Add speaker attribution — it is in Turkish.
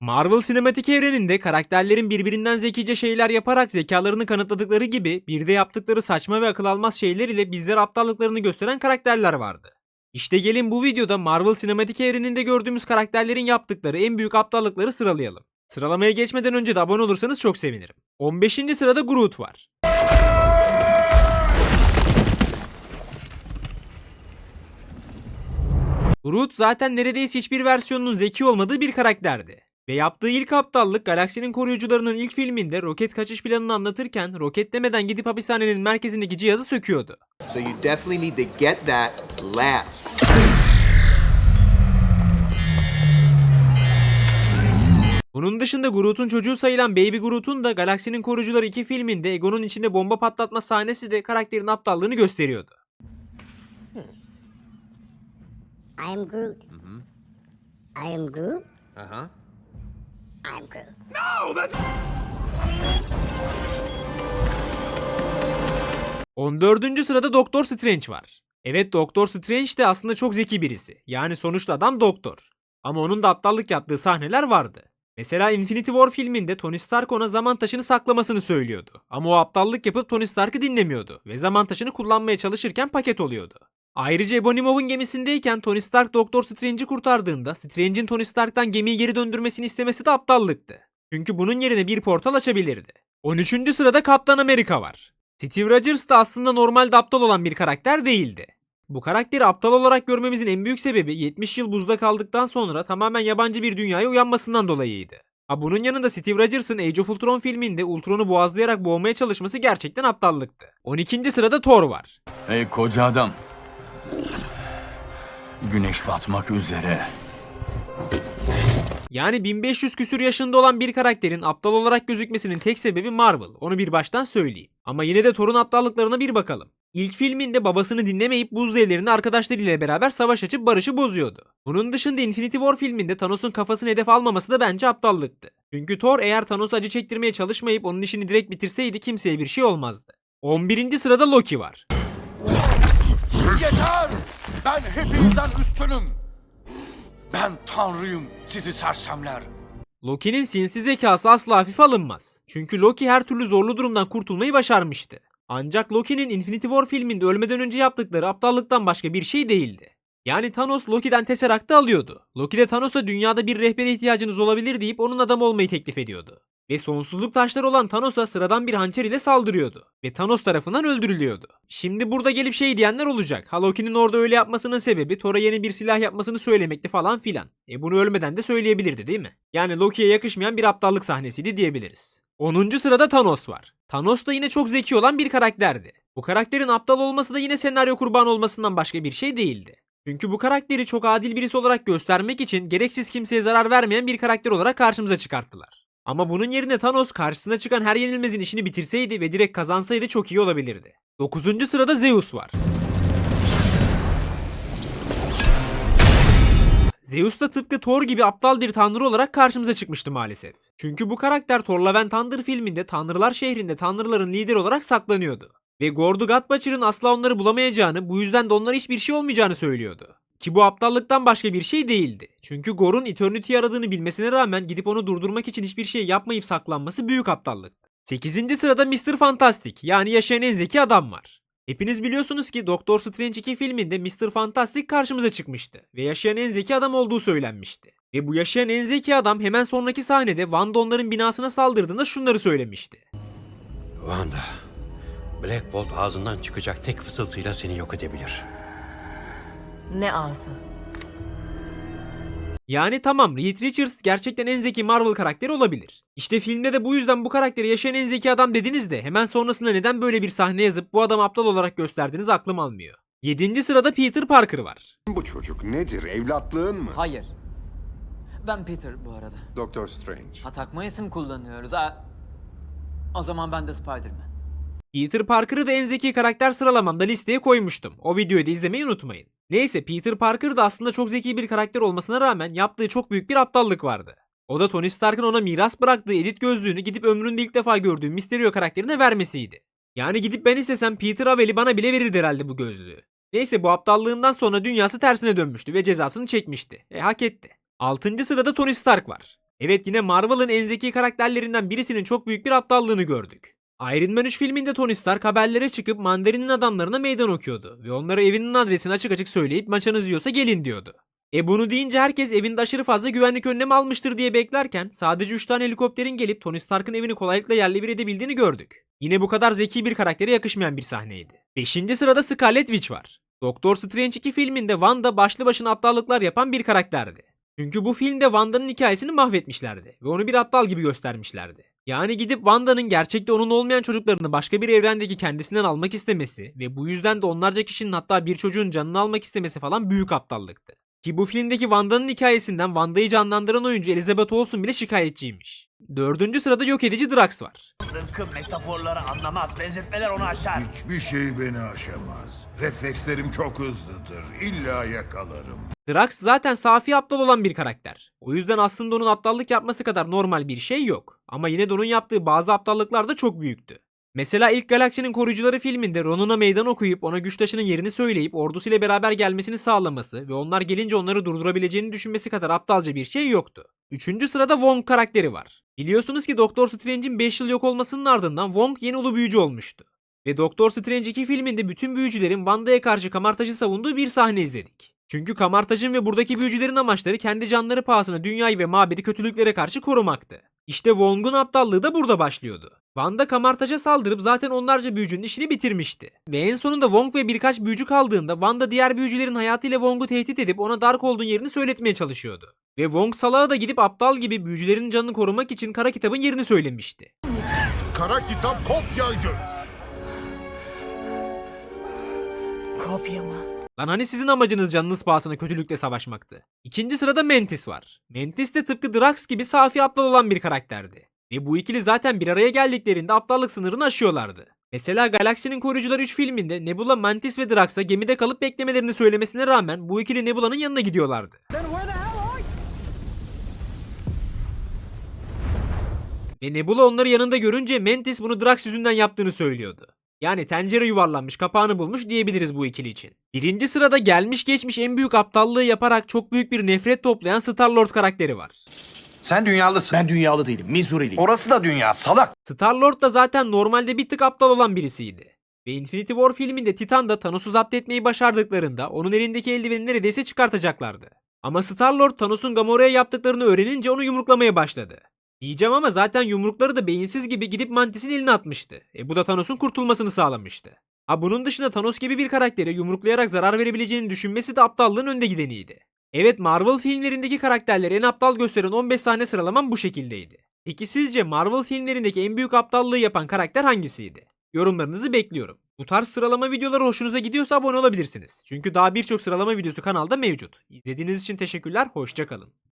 Speaker 1: Marvel sinematik evreninde karakterlerin birbirinden zekice şeyler yaparak zekalarını kanıtladıkları gibi bir de yaptıkları saçma ve akıl almaz şeyler ile bizlere aptallıklarını gösteren karakterler vardı. İşte gelin bu videoda Marvel sinematik evreninde gördüğümüz karakterlerin yaptıkları en büyük aptallıkları sıralayalım. Sıralamaya geçmeden önce de abone olursanız çok sevinirim. 15. sırada Groot var. Groot zaten neredeyse hiçbir versiyonunun zeki olmadığı bir karakterdi. Ve yaptığı ilk aptallık galaksinin koruyucularının ilk filminde roket kaçış planını anlatırken roketlemeden gidip hapishanenin merkezindeki cihazı söküyordu.
Speaker 2: So you definitely need to get that last.
Speaker 1: Bunun dışında Groot'un çocuğu sayılan Baby Groot'un da Galaksinin Koruyucuları 2 filminde Egon'un içinde bomba patlatma sahnesi de karakterin aptallığını gösteriyordu.
Speaker 3: I am Groot. I am Groot.
Speaker 2: Uh-huh.
Speaker 3: I am Groot.
Speaker 1: 14. sırada Doktor Strange var. Evet Doktor Strange de aslında çok zeki birisi. Yani sonuçta adam doktor. Ama onun da aptallık yaptığı sahneler vardı. Mesela Infinity War filminde Tony Stark ona zaman taşını saklamasını söylüyordu. Ama o aptallık yapıp Tony Stark'ı dinlemiyordu ve zaman taşını kullanmaya çalışırken paket oluyordu. Ayrıca Ebonimov'un gemisindeyken Tony Stark Doktor Strange'i kurtardığında Strange'in Tony Stark'tan gemiyi geri döndürmesini istemesi de aptallıktı. Çünkü bunun yerine bir portal açabilirdi. 13. sırada Kaptan Amerika var. Steve Rogers da aslında normalde aptal olan bir karakter değildi. Bu karakteri aptal olarak görmemizin en büyük sebebi 70 yıl buzda kaldıktan sonra tamamen yabancı bir dünyaya uyanmasından dolayıydı. Ha bunun yanında Steve Rogers'ın Age of Ultron filminde Ultron'u boğazlayarak boğmaya çalışması gerçekten aptallıktı. 12. sırada Thor var.
Speaker 4: Ey koca adam. Güneş batmak üzere.
Speaker 1: Yani 1500 küsür yaşında olan bir karakterin aptal olarak gözükmesinin tek sebebi Marvel. Onu bir baştan söyleyeyim. Ama yine de Thor'un aptallıklarına bir bakalım. İlk filminde babasını dinlemeyip buz devlerini arkadaşlarıyla beraber savaş açıp barışı bozuyordu. Bunun dışında Infinity War filminde Thanos'un kafasını hedef almaması da bence aptallıktı. Çünkü Thor eğer Thanos'u acı çektirmeye çalışmayıp onun işini direkt bitirseydi kimseye bir şey olmazdı. 11. sırada Loki var.
Speaker 5: Yeter! Ben hepinizden üstünüm. Ben tanrıyım sizi sersemler.
Speaker 1: Loki'nin sinsi zekası asla hafife alınmaz. Çünkü Loki her türlü zorlu durumdan kurtulmayı başarmıştı. Ancak Loki'nin Infinity War filminde ölmeden önce yaptıkları aptallıktan başka bir şey değildi. Yani Thanos Loki'den Tesseract'ı alıyordu. Loki de Thanos'a dünyada bir rehbere ihtiyacınız olabilir deyip onun adam olmayı teklif ediyordu. Ve sonsuzluk taşları olan Thanos'a sıradan bir hançer ile saldırıyordu. Ve Thanos tarafından öldürülüyordu. Şimdi burada gelip şey diyenler olacak. Ha Loki'nin orada öyle yapmasının sebebi Thor'a yeni bir silah yapmasını söylemekti falan filan. E bunu ölmeden de söyleyebilirdi değil mi? Yani Loki'ye yakışmayan bir aptallık sahnesiydi diyebiliriz. 10. sırada Thanos var. Thanos da yine çok zeki olan bir karakterdi. Bu karakterin aptal olması da yine senaryo kurbanı olmasından başka bir şey değildi. Çünkü bu karakteri çok adil birisi olarak göstermek için gereksiz kimseye zarar vermeyen bir karakter olarak karşımıza çıkarttılar. Ama bunun yerine Thanos karşısına çıkan her yenilmezin işini bitirseydi ve direkt kazansaydı çok iyi olabilirdi. 9. sırada Zeus var. Zeus da tıpkı Thor gibi aptal bir tanrı olarak karşımıza çıkmıştı maalesef. Çünkü bu karakter Thor Love and Thunder filminde Tanrılar şehrinde Tanrıların lideri olarak saklanıyordu. Ve Gordu Godbutcher'ın asla onları bulamayacağını, bu yüzden de onlara hiçbir şey olmayacağını söylüyordu. Ki bu aptallıktan başka bir şey değildi. Çünkü Gor'un Eternity'yi aradığını bilmesine rağmen gidip onu durdurmak için hiçbir şey yapmayıp saklanması büyük aptallık. 8. sırada Mr. Fantastic yani yaşayan en zeki adam var. Hepiniz biliyorsunuz ki Doctor Strange 2 filminde Mr. Fantastic karşımıza çıkmıştı ve yaşayan en zeki adam olduğu söylenmişti. Ve bu yaşayan en zeki adam hemen sonraki sahnede Wanda onların binasına saldırdığında şunları söylemişti.
Speaker 6: Wanda, Black Bolt ağzından çıkacak tek fısıltıyla seni yok edebilir.
Speaker 7: Ne ağzı?
Speaker 1: Yani tamam Reed Richards gerçekten en zeki Marvel karakteri olabilir. İşte filmde de bu yüzden bu karakteri yaşayan en zeki adam dediniz de hemen sonrasında neden böyle bir sahne yazıp bu adamı aptal olarak gösterdiniz aklım almıyor. 7. sırada Peter Parker var.
Speaker 8: Bu çocuk nedir? Evlatlığın mı?
Speaker 7: Hayır. Ben Peter bu arada.
Speaker 8: Doktor Strange.
Speaker 7: Ha takma isim kullanıyoruz. Ha. O zaman ben de Spider-Man.
Speaker 1: Peter Parker'ı da en zeki karakter sıralamamda listeye koymuştum. O videoyu da izlemeyi unutmayın. Neyse Peter Parker da aslında çok zeki bir karakter olmasına rağmen yaptığı çok büyük bir aptallık vardı. O da Tony Stark'ın ona miras bıraktığı edit gözlüğünü gidip ömründe ilk defa gördüğü Mysterio karakterine vermesiydi. Yani gidip ben istesem Peter Aveli bana bile verirdi herhalde bu gözlüğü. Neyse bu aptallığından sonra dünyası tersine dönmüştü ve cezasını çekmişti. E hak etti. 6. sırada Tony Stark var. Evet yine Marvel'ın en zeki karakterlerinden birisinin çok büyük bir aptallığını gördük. Iron Man 3 filminde Tony Stark haberlere çıkıp Mandarin'in adamlarına meydan okuyordu ve onlara evinin adresini açık açık söyleyip maçınız yiyorsa gelin diyordu. E bunu deyince herkes evinde aşırı fazla güvenlik önlemi almıştır diye beklerken sadece 3 tane helikopterin gelip Tony Stark'ın evini kolaylıkla yerle bir edebildiğini gördük. Yine bu kadar zeki bir karaktere yakışmayan bir sahneydi. 5. sırada Scarlet Witch var. Doktor Strange 2 filminde Wanda başlı başına aptallıklar yapan bir karakterdi. Çünkü bu filmde Wanda'nın hikayesini mahvetmişlerdi ve onu bir aptal gibi göstermişlerdi. Yani gidip Wanda'nın gerçekte onun olmayan çocuklarını başka bir evrendeki kendisinden almak istemesi ve bu yüzden de onlarca kişinin hatta bir çocuğun canını almak istemesi falan büyük aptallıktı. Ki bu filmdeki Wanda'nın hikayesinden Wanda'yı canlandıran oyuncu Elizabeth Olsen bile şikayetçiymiş. Dördüncü sırada yok edici Drax var.
Speaker 9: Zırhkı metaforları anlamaz. Benzetmeler onu aşar.
Speaker 10: Hiçbir şey beni aşamaz. Reflekslerim çok hızlıdır. İlla yakalarım.
Speaker 1: Drax zaten safi aptal olan bir karakter. O yüzden aslında onun aptallık yapması kadar normal bir şey yok. Ama yine de onun yaptığı bazı aptallıklar da çok büyüktü. Mesela ilk Galaksinin Koruyucuları filminde Ronan'a meydan okuyup ona güç taşının yerini söyleyip ordusuyla beraber gelmesini sağlaması ve onlar gelince onları durdurabileceğini düşünmesi kadar aptalca bir şey yoktu. Üçüncü sırada Wong karakteri var. Biliyorsunuz ki Doktor Strange'in 5 yıl yok olmasının ardından Wong yeni ulu büyücü olmuştu. Ve Doktor Strange 2 filminde bütün büyücülerin Wanda'ya karşı kamartajı savunduğu bir sahne izledik. Çünkü kamartajın ve buradaki büyücülerin amaçları kendi canları pahasına dünyayı ve mabedi kötülüklere karşı korumaktı. İşte Wong'un aptallığı da burada başlıyordu. Wanda kamartaja saldırıp zaten onlarca büyücünün işini bitirmişti. Ve en sonunda Wong ve birkaç büyücü kaldığında Wanda diğer büyücülerin hayatıyla Wong'u tehdit edip ona Darkhold'un yerini söyletmeye çalışıyordu. Ve Wong salağa da gidip aptal gibi büyücülerin canını korumak için kara kitabın yerini söylemişti.
Speaker 10: Kara kitap kopyacı.
Speaker 3: Kopya mı?
Speaker 1: Lan hani sizin amacınız canınız pahasına kötülükle savaşmaktı? İkinci sırada Mantis var. Mantis de tıpkı Drax gibi safi aptal olan bir karakterdi. Ve bu ikili zaten bir araya geldiklerinde aptallık sınırını aşıyorlardı. Mesela Galaksinin Koruyucuları 3 filminde Nebula, Mantis ve Drax'a gemide kalıp beklemelerini söylemesine rağmen bu ikili Nebula'nın yanına gidiyorlardı. Ve Nebula onları yanında görünce Mantis bunu Drax yüzünden yaptığını söylüyordu. Yani tencere yuvarlanmış kapağını bulmuş diyebiliriz bu ikili için. Birinci sırada gelmiş geçmiş en büyük aptallığı yaparak çok büyük bir nefret toplayan Star-Lord karakteri var.
Speaker 9: Sen dünyalısın. Ben dünyalı değilim. Missouri'liyim. Orası da dünya. Salak.
Speaker 1: Star-Lord da zaten normalde bir tık aptal olan birisiydi. Ve Infinity War filminde Titan da Thanos'u zapt etmeyi başardıklarında onun elindeki eldiveni neredeyse çıkartacaklardı. Ama Star-Lord Thanos'un Gamora'ya yaptıklarını öğrenince onu yumruklamaya başladı. Diyeceğim ama zaten yumrukları da beyinsiz gibi gidip Mantis'in eline atmıştı. E bu da Thanos'un kurtulmasını sağlamıştı. Ha bunun dışında Thanos gibi bir karaktere yumruklayarak zarar verebileceğini düşünmesi de aptallığın önde gideniydi. Evet Marvel filmlerindeki karakterleri en aptal gösteren 15 sahne sıralamam bu şekildeydi. Peki sizce Marvel filmlerindeki en büyük aptallığı yapan karakter hangisiydi? Yorumlarınızı bekliyorum. Bu tarz sıralama videoları hoşunuza gidiyorsa abone olabilirsiniz. Çünkü daha birçok sıralama videosu kanalda mevcut. İzlediğiniz için teşekkürler, hoşçakalın.